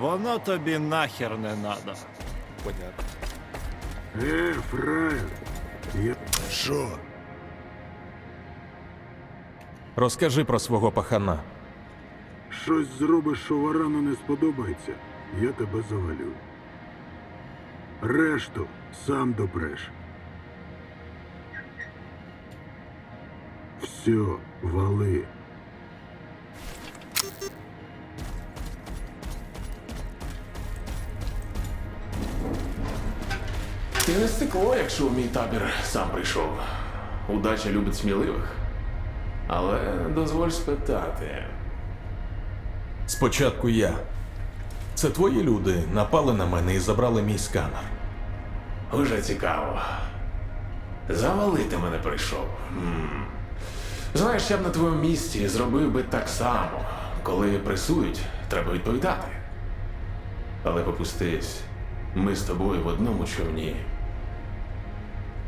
Воно тобі нахер не надо. Понятно. Е, фраєр. Я... Що? Розкажи про свого пахана. Щось зробиш, що варану не сподобається, я тебе завалю. Решту сам допреш. Все, вали. Ти не стекло, якщо в мій табір сам прийшов. Удача любить сміливих. Але дозволь спитати. Спочатку я. Це твої люди напали на мене і забрали мій сканер. Уже цікаво. Завалити мене прийшов. М. Знаєш, я б на твоєму місці зробив би так само. Коли пресують, треба відповідати. Але попустись, ми з тобою в одному човні.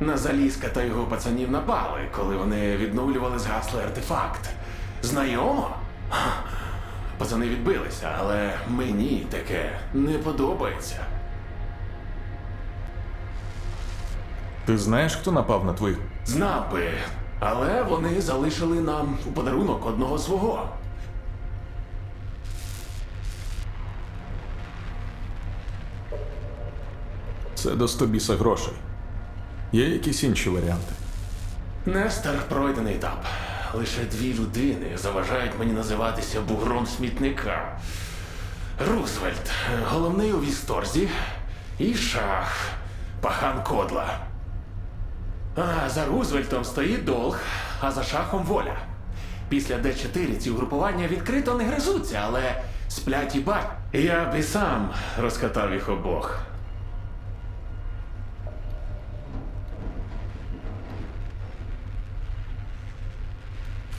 На Залізка та його пацанів напали, коли вони відновлювали згаслий артефакт. Знайомо? Пацани відбилися, але мені таке не подобається. Ти знаєш, хто напав на твоїх. Знав би, але вони залишили нам у подарунок одного свого. Це до стобіса грошей. Є якісь інші варіанти. Нестер пройдений етап. Лише дві людини заважають мені називатися бугром смітника. Рузвельт, головний у Вісторзі, і шах, пахан Кодла. А за Рузвельтом стоїть долг, а за шахом воля. Після Д4 ці угрупування відкрито не гризуться, але сплять і бать. Я б і сам розкатав їх обох.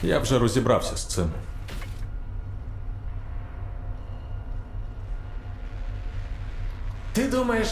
Я вже розібрався з цим. Ти думаєш,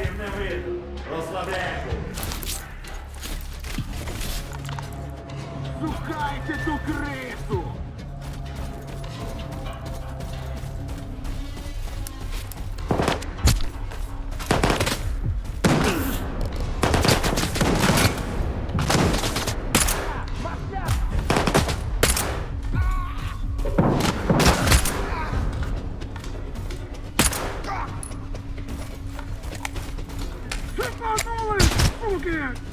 Фраєрів не видно. Розслабляйку. Шукайте ту крису! çok iyi.